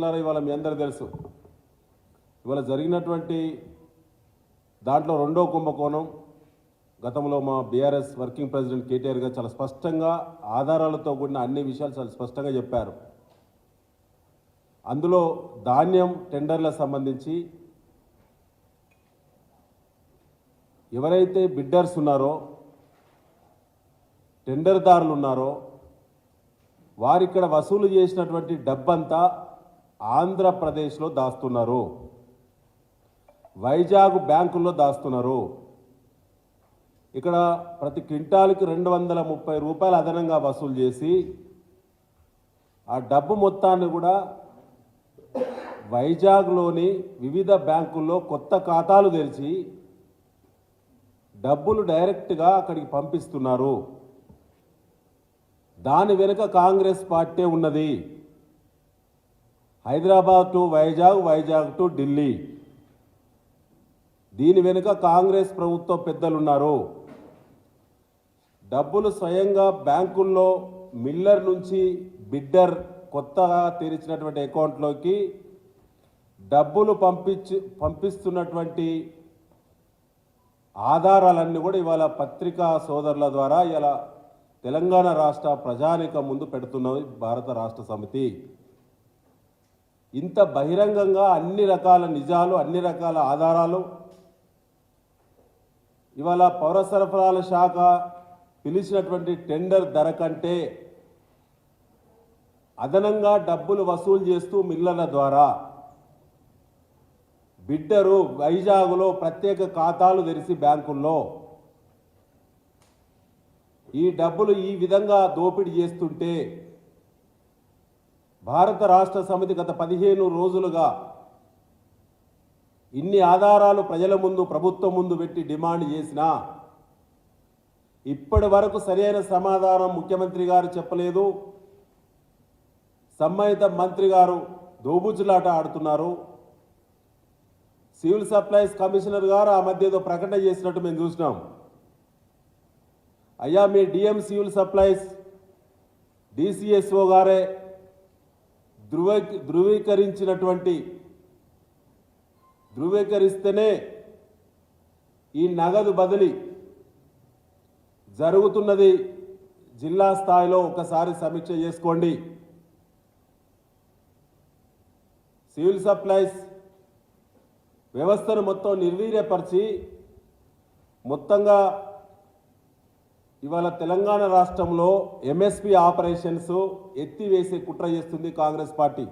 మిత్రులారా ఇవాళ మీ అందరూ తెలుసు. ఇవాళ జరిగినటువంటి దాంట్లో రెండో కుంభకోణం గతంలో మా బీఆర్ఎస్ వర్కింగ్ ప్రెసిడెంట్ కేటీఆర్ గారు చాలా స్పష్టంగా ఆధారాలతో కూడిన అన్ని విషయాలు చాలా స్పష్టంగా చెప్పారు. అందులో ధాన్యం టెండర్లకు సంబంధించి ఎవరైతే బిడ్డర్స్ ఉన్నారో టెండర్దారులు ఉన్నారో వారిక్కడ వసూలు చేసినటువంటి డబ్బంతా ఆంధ్రప్రదేశ్లో దాస్తున్నారు. వైజాగ్ బ్యాంకుల్లో దాస్తున్నారు. ఇక్కడ ప్రతి క్వింటాల్కి రెండు వందల ముప్పై రూపాయలు అదనంగా వసూలు చేసి ఆ డబ్బు మొత్తాన్ని కూడా వైజాగ్లోని వివిధ బ్యాంకుల్లో కొత్త ఖాతాలు తెరిచి డబ్బులు డైరెక్ట్గా అక్కడికి పంపిస్తున్నారు. దాని వెనుక కాంగ్రెస్ పార్టీ ఉన్నది. Hyderabad to Vizag Vizag to Delhi. దీని వెనుక కాంగ్రెస్ ప్రభుత్వ పెద్దలున్నారు. డబ్బులు స్వయంగా బ్యాంకుల్లో మిల్లర్ నుంచి బిడ్డర్ కొత్తగా తెరిచినటువంటి అకౌంట్లోకి డబ్బులు పంపించి పంపిస్తున్నటువంటి ఆధారాలన్నీ కూడా ఇవాళ పత్రికా సోదరుల ద్వారా ఇలా తెలంగాణ రాష్ట్ర ప్రజానిక ముందు పెడుతున్నది భారత రాష్ట్ర సమితి. ఇంత బహిరంగంగా అన్ని రకాల నిజాలు అన్ని రకాల ఆధారాలు. ఇవాళ పౌర సరఫరాల శాఖ పిలిచినటువంటి టెండర్ ధర కంటే అదనంగా డబ్బులు వసూలు చేస్తూ మిల్లర్ల ద్వారా బిడ్డరు వైజాగ్లో ప్రత్యేక ఖాతాలు తెరిచి బ్యాంకుల్లో. ఈ డబ్బులు ఈ విధంగా దోపిడీ చేస్తుంటే భారత రాష్ట్ర సమితి గత పదిహేను రోజులుగా ఇన్ని ఆధారాలు ప్రజల ముందు ప్రభుత్వం ముందు పెట్టి డిమాండ్ చేసినా ఇప్పటి వరకు సరైన సమాధానం ముఖ్యమంత్రి గారు చెప్పలేదు. సంబంధిత మంత్రి గారు దోబుజ్జులాట ఆడుతున్నారు. సివిల్ సప్లైస్ కమిషనర్ గారు ఆ మధ్య ఏదో ప్రకటన చేసినట్టు మేము చూసినాం. అయ్యా మీ డిఎం సివిల్ సప్లైస్ డిసిఎస్ఓ గారే ధృవ ధృవీకరించినటువంటి ధృవీకరిస్తేనే ఈ నగదు బదిలీ జరుగుతున్నది. జిల్లా స్థాయిలో ఒకసారి సమీక్ష చేసుకోండి. సివిల్ సప్లైస్ వ్యవస్థను మొత్తం నిర్వీర్యపరిచి మొత్తంగా ఇవాళ తెలంగాణ రాష్ట్రంలో ఎంఎస్పి ఆపరేషన్స్ ఎత్తివేసే కుట్ర చేస్తుంది కాంగ్రెస్ పార్టీ.